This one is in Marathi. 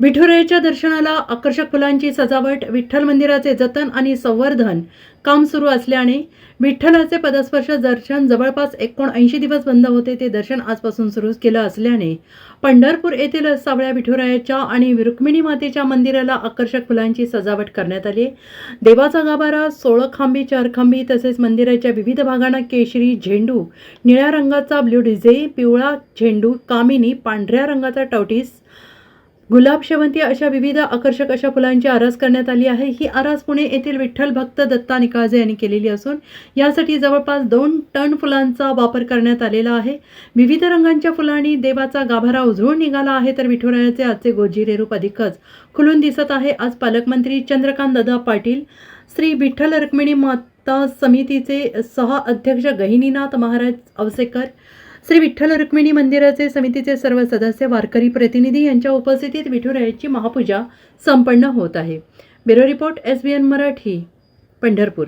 विठुरायाच्या दर्शनाला आकर्षक फुलांची सजावट विठ्ठल मंदिराचे जतन आणि संवर्धन काम सुरू असल्याने विठ्ठलाचे पदस्पर्श दर्शन जवळपास एकोणऐंशी दिवस बंद होते. ते दर्शन आजपासून सुरू केलं असल्याने पंढरपूर येथील सावळ्या विठुरायाच्या आणि रुक्मिणी मातेच्या मंदिराला आकर्षक फुलांची सजावट करण्यात आली. देवाचा गाभारा सोळं खांबी चार खांबी तसेच मंदिराच्या विविध भागांना केशरी झेंडू निळ्या रंगाचा ब्ल्यू डिझे पिवळा झेंडू कामिनी पांढऱ्या रंगाचा टवटीस गुलाब शेवंती अशा विविध आकर्षक अशा फुलांची आरास करण्यात आली आहे. ही आरास पुणे येथील विठ्ठल भक्त दत्ता निकाळजे यांनी केलेली असून यासाठी जवळपास दोन टन फुलांचा वापर करण्यात आलेला आहे. विविध रंगांच्या फुलांनी देवाचा गाभारा उजळून निघाला आहे तर विठुरायाचे आजचे गोजिरे रूप अधिकच खुलून दिसत आहे. आज पालकमंत्री चंद्रकांत दादा पाटील श्री विठ्ठल रुक्मिणी माता समितीचे सह अध्यक्ष गहिनीनाथ महाराज अवसेकर श्री विठ्ठल रुक्मिणी मंदिराचे समितीचे सर्व सदस्य वारकरी प्रतिनिधी यांच्या उपस्थितीत विठुरायाची महापूजा संपन्न होत आहे. Bureau report S B N Marathi Pandharpur.